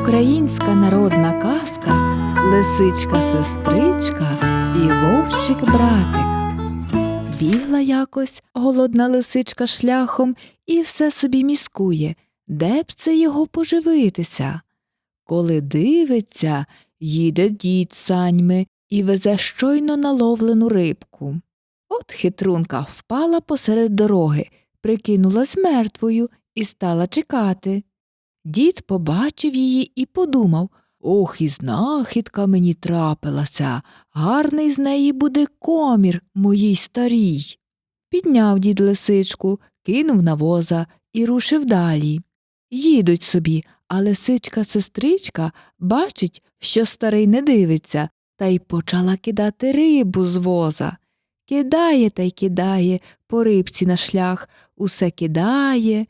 Українська народна казка Лисичка сестричка і вовчик братик. Бігла якось голодна лисичка шляхом і все собі міскує, де б це його поживитися. Коли дивиться, їде дід саньми і везе щойно наловлену рибку. От хитрунка впала посеред дороги, прикинулась мертвою і стала чекати. Дід побачив її і подумав Ох, і знахідка мені трапилася, гарний з неї буде комір моїй старій. Підняв дід лисичку, кинув на воза і рушив далі. Їдуть собі, а лисичка сестричка бачить, що старий не дивиться, та й почала кидати рибу з воза. Кидає та й кидає по рибці на шлях, усе кидає.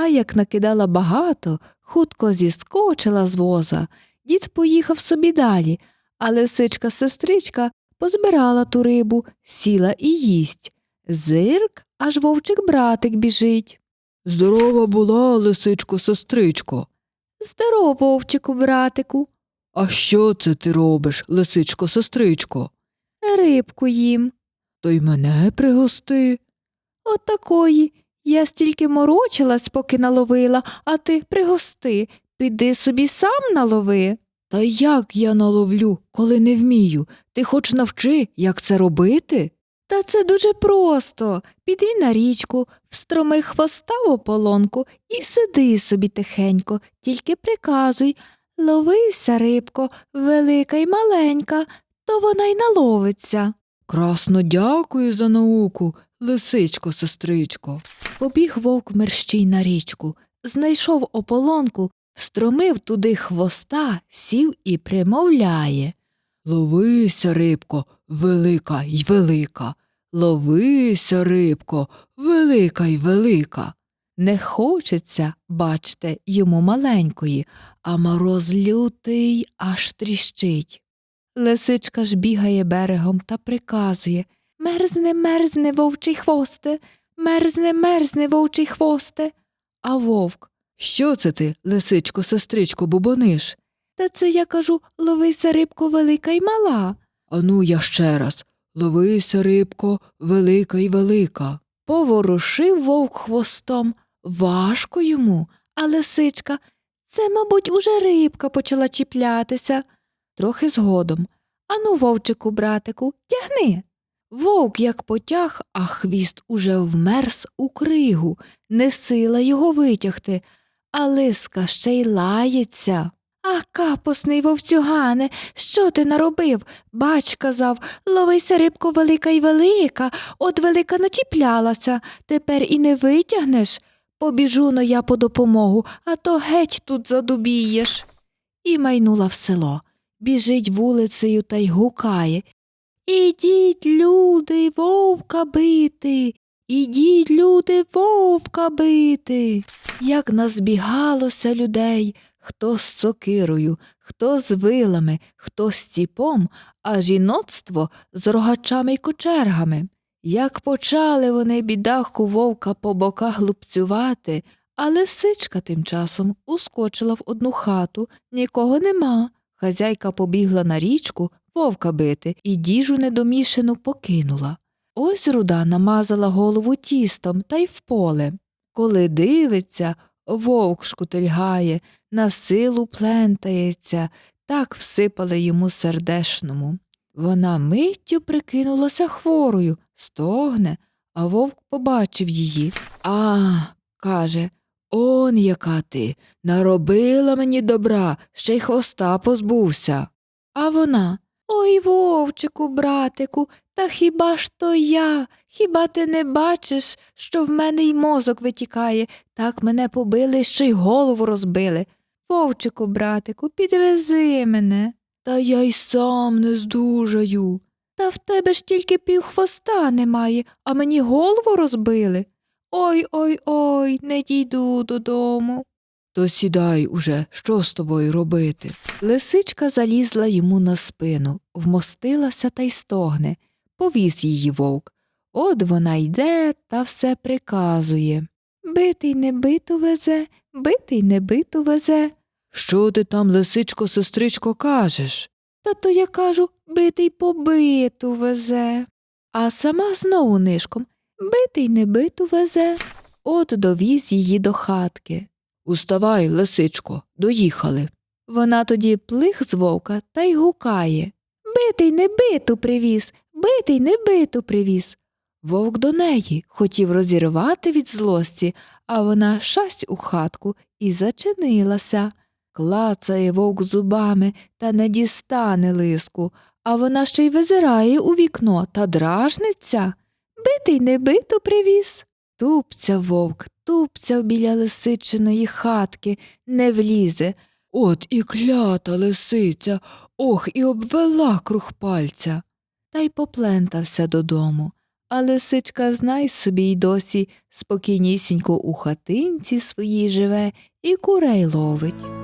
А як накидала багато, хутко зіскочила з воза. Дід поїхав собі далі, а лисичка сестричка позбирала ту рибу, сіла і їсть. Зирк, аж вовчик братик біжить. Здорова була, лисичко, сестричко. Здорово, вовчику, братику. А що це ти робиш, лисичко, сестричко? Рибку їм. То й мене пригости. От такої. Я стільки морочилась, поки наловила, а ти пригости. Піди собі сам налови. Та як я наловлю, коли не вмію? Ти хоч навчи, як це робити? Та це дуже просто. Піди на річку, встроми хвоста в ополонку і сиди собі тихенько, тільки приказуй ловися, рибко, велика й маленька, то вона й наловиться. Красно дякую за науку, лисичко, сестричко. Побіг вовк мерщій на річку, знайшов ополонку, встромив туди хвоста, сів і примовляє. Ловися, рибко, велика й велика. Ловися, рибко, велика й велика. Не хочеться, бачте, йому маленької, а мороз лютий аж тріщить. Лисичка ж бігає берегом та приказує Мерзне, мерзне, вовчий хвосте, мерзне, мерзне, вовчий хвосте. А вовк Що це ти, лисичко, сестричко, бубониш? Та це я кажу ловися рибко велика й мала. Ану я ще раз. Ловися, рибко, велика й велика. Поворушив вовк хвостом. Важко йому, а лисичка. Це, мабуть, уже рибка почала чіплятися. Трохи згодом. Ану, вовчику, братику, тягни. Вовк як потяг, а хвіст уже вмерз у кригу, не сила його витягти, а лиска ще й лається. А капосний вовцюгане, що ти наробив? Бач, казав, ловися рибко велика й велика, от велика начіплялася, тепер і не витягнеш. Побіжу но я по допомогу, а то геть тут задубієш. І майнула в село. Біжить вулицею та й гукає. Ідіть, люди, вовка бити. Ідіть, люди, вовка бити. Як назбігалося людей, хто з сокирою, хто з вилами, хто з ціпом, а жіноцтво з рогачами й кочергами. Як почали вони бідаху вовка по боках лупцювати, а лисичка тим часом ускочила в одну хату, нікого нема. Хазяйка побігла на річку вовка бити і діжу недомішану покинула. Ось руда намазала голову тістом та й в поле. Коли дивиться, вовк шкутильгає, на силу плентається, так всипали йому сердешному. Вона миттю прикинулася хворою, стогне, а вовк побачив її. А, каже, он яка ти, наробила мені добра, ще й хвоста позбувся. А вона Ой, вовчику, братику, та хіба ж то я? Хіба ти не бачиш, що в мене й мозок витікає, так мене побили, що й голову розбили. Вовчику, братику, підвези мене. Та я й сам не здужаю. Та в тебе ж тільки півхвоста немає, а мені голову розбили. Ой ой ой, не дійду додому. То сідай уже, що з тобою робити? Лисичка залізла йому на спину, вмостилася та й стогне. Повіз її вовк. От вона йде та все приказує. Битий не биту везе, битий не биту везе. Що ти там, лисичко, сестричко, кажеш? Та то я кажу, битий побиту везе. А сама знову нишком битий не биту везе. От довіз її до хатки. Уставай, лисичко, доїхали. Вона тоді плих з вовка та й гукає Битий не биту привіз, битий не биту привіз. Вовк до неї хотів розірвати від злості, а вона шасть у хатку і зачинилася. Клацає вовк зубами та не дістане лиску, а вона ще й визирає у вікно та дражниться. Битий не биту привіз. Тупця вовк, тупця біля лисичиної хатки, не влізе, От і клята лисиця, ох, і обвела круг пальця. та й поплентався додому. А лисичка, знай собі, й досі спокійнісінько у хатинці своїй живе і курей ловить.